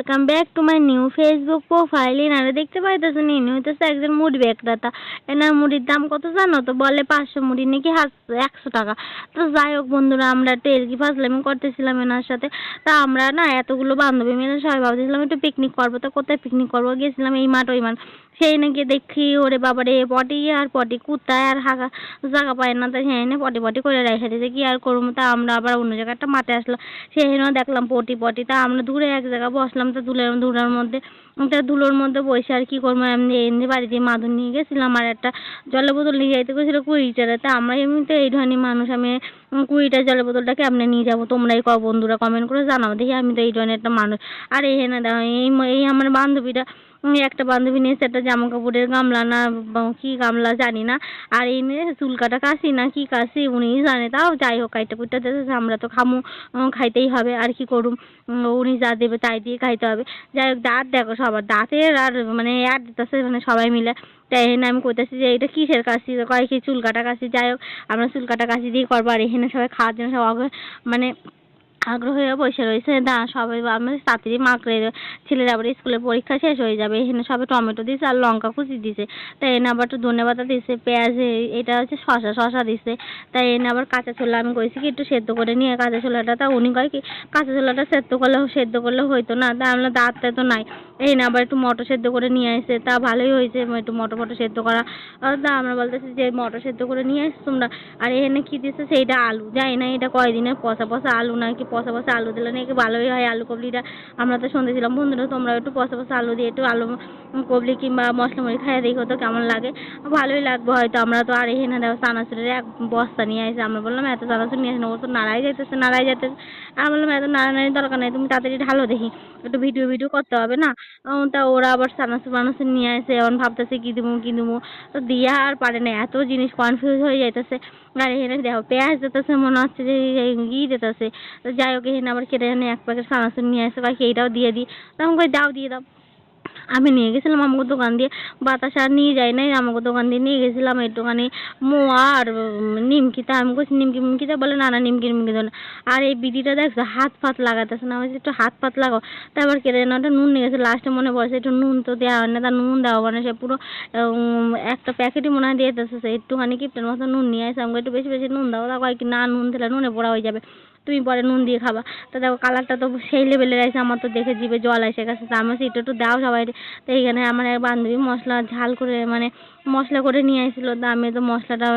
Welcome back to my new Facebook profile এনারা দেখতে পাইতেছেন, ইনি হইতেছে একজন মুড়ি বিক্রেতা। এনার মুড়ির দাম কত জানো? তো বলে পাঁচশো মুড়ি, নাকি একশো টাকা। তো যাই হোক বন্ধুরা, আমরা একটু এলকি ফাজলামি করতেছিলাম এনার সাথে। তা আমরা না এতগুলো বান্ধবী মিলে সবাই ভাবতেছিলাম, একটু পিকনিক করব। তো কোথায় পিকনিক করব? গেছিলাম এই মাঠ ওই মাঠ। সেই নাকি দেখি ওরে বাবারে পটি আর পটি কুত্তায় আর হাগা জায়গা পায় না। তাই সেই পটি পটি করে রেখে দিয়েছে। কি আর করব? তা আমরা আবার অন্য জায়গায় একটা মাঠে আসলাম। সেখানেও দেখলাম পটি পটি তা আমরা দূরে এক জায়গায় বসলাম। তো দুলের দুলার মধ্যে তা দুলোর মধ্যে বসে আর কি করব? এমনি এমনি বাড়িতে মাদুর নিয়ে গেছিলাম আর একটা জলের বোতল নিয়ে যাইতে গেছিল কুড়িটারে। তা আমরা এমনিতে এই ধরনের মানুষ, আমি কুড়িটার কুড়িটা জলের বোতলটা কেমনে নিয়ে যাব? তোমরাই কও, বন্ধুরা কমেন্ট করে জানাও। দেখি আমি তো এই ধরনের একটা মানুষ। আর এই না দেখো এই এই আমার বান্ধবীটা একটা বান্ধবী নিয়েছে, একটা জামা কাপড়ের গামলা না কি গামলা জানি না। আর এই নিয়ে চুল কাটা কাশি না কি কাশি, উনিই জানে। তাও যাই হোক কাইটা কুইটা দিতেছে আমরা তো খামু খাইতেই হবে, আর কি করুম? উনি যা দেবে তাই দিয়ে খাইতে হবে। যাই হোক, দাঁত দেখো সবার, দাঁতের আর মানে আর দিতেছে মানে সবাই মিলে। তাই এখানে আমি কইতেছি যে, এটা কিসের কাশি? কয় কি চুল কাটা কাশি? যাই হোক, আমরা চুল কাটা কাশি দিয়ে করব, আর এখানে সবাই খাওয়ার জন্য সব মানে আগ্রহ হয়ে বসে রয়েছে। না সবাই আমাদের তাড়াতাড়ি মাকড়ে ছেলের আবার স্কুলে পরীক্ষা শেষ হয়ে যাবে। এখানে সবাই টমেটো দিয়েছে আর লঙ্কা কুচি দিছে। তাই এনে আবার একটু ধনে পাতা দিছে, পেঁয়াজ এটা হচ্ছে শসা শসা দিছে। তাই এনে আবার কাঁচা ছোলা আমি কইছি কি একটু সেদ্ধ করে নিয়ে কাঁচা ছোলাটা। তা উনি কয় কি, কাঁচা ছোলাটা সেদ্ধ করলে সেদ্ধ করলে হইতো না। তা আমরা দাঁতটা তো নাই। এই না আবার একটু মটর সেদ্ধ করে নিয়ে আসছে তা ভালোই হয়েছে একটু মটর মটর সেদ্ধ করা। তা আমরা বলতেছি যে মটর সেদ্ধ করে নিয়ে আসছো তোমরা। আর এখানে কি দিচ্ছে সেইটা আলু। জানি না, এটা কয়দিনের পচা পচা আলু নাকি পচা পচা আলু দিলে নাকি ভালোই হয় আলু কবলিটা। আমরা তো শুনতেছিলাম, বন্ধুরা, তোমরা একটু পচা পচা আলু দিয়ে একটু আলু কবলি কিংবা মশলা মুড়ি খাইয়ে দেখো তো কেমন লাগে। ভালোই লাগবে হয়তো, আমরা তো আর এখানে দেখো চানাচুরের এক বস্তা নিয়ে আসি আমরা বললাম, এত চানাচুর নিয়ে আসি না ও তো নাড়াই যাইতেছে নাড়াই যাইতেছে। আর বললাম, এত নাড়ানাড়ির দরকার নেই, তুমি তাড়াতাড়ি ঢালো দেখি। একটু ভিডিও ভিডিও করতে হবে না? তা ওরা আবার সানাসু মানুষ নিয়ে আসে এমন ভাবতেছে কি দেবো কি দেবো তো দিয়া আর পারে না, এত জিনিস কনফিউজ হয়ে যাইতেছে। আর এখানে দেখো, পেঁয়াজ দিতেছে, মনে হচ্ছে যে ই দিতেছে। তো যাই হোক, এখানে আবার কেটে এনে এক প্যাকেট সানাসুন নিয়ে আসে বা এইটাও দিয়ে দিই। তখন করে দাও, দিয়ে দাও। আমি নিয়ে গেছিলাম আমাকে দোকান দিয়ে। বাতাস আর নিয়ে যাই নাই আমাকে দোকান দিয়ে নিয়ে গেছিলাম একটুখানি মোয়া আর উম, নিমকি তা আমি কইছি নিমকি মিমকি তা বলে না না নিমকি নিমকি দেবো আর এই বিডিটা দেখছ হাত ফাত লাগাতেছে না আমি একটু হাত ফাত লাগাও। তারপর কেটে না ওটা নুন নিয়ে গেছে লাস্টে মনে পড়ছে একটু নুন তো দেওয়া হয় না তা নুন দেওয়া মানে সে পুরো একটা প্যাকেটই মনে হয় দিয়ে দিতেছে একটুখানি কিপটের মতো নুন নিয়ে আসে আমাকে একটু বেশি বেশি নুন দাও তা কয় কি না নুন দিলে নুনে পোড়া হয়ে যাবে। তুমি পরে নুন দিয়ে খাবা। তো দেখো কালারটা তো সেই লেভেলের আছে, আমার তো দেখে জিভে জল এসে গেছে। তা আমার একটু একটু দাও সবাই। তো এইখানে আমার এক বান্ধবী মশলা ঝাল করে মানে মশলা করে নিয়ে আসছিল তা আমি তো মশলাটা